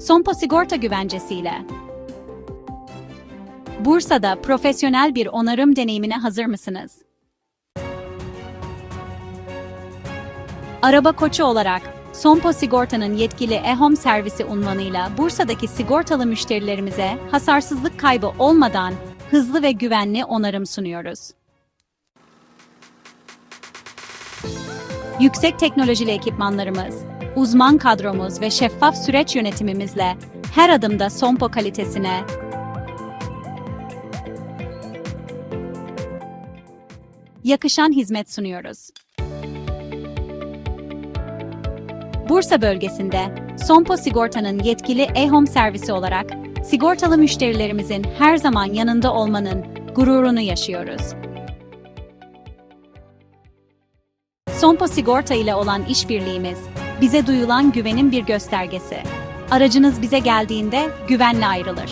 Sompo Sigorta güvencesiyle. Bursa'da profesyonel bir onarım deneyimine hazır mısınız? Araba koçu olarak Sompo Sigorta'nın yetkili e-home servisi unvanıyla Bursa'daki sigortalı müşterilerimize hasarsızlık kaybı olmadan hızlı ve güvenli onarım sunuyoruz. Yüksek teknolojili ekipmanlarımız, uzman kadromuz ve şeffaf süreç yönetimimizle her adımda Sompo kalitesine yakışan hizmet sunuyoruz. Bursa bölgesinde Sompo Sigorta'nın yetkili e-home servisi olarak sigortalı müşterilerimizin her zaman yanında olmanın gururunu yaşıyoruz. Sompo Sigorta ile olan işbirliğimiz bize duyulan güvenin bir göstergesi. Aracınız bize geldiğinde güvenle ayrılır.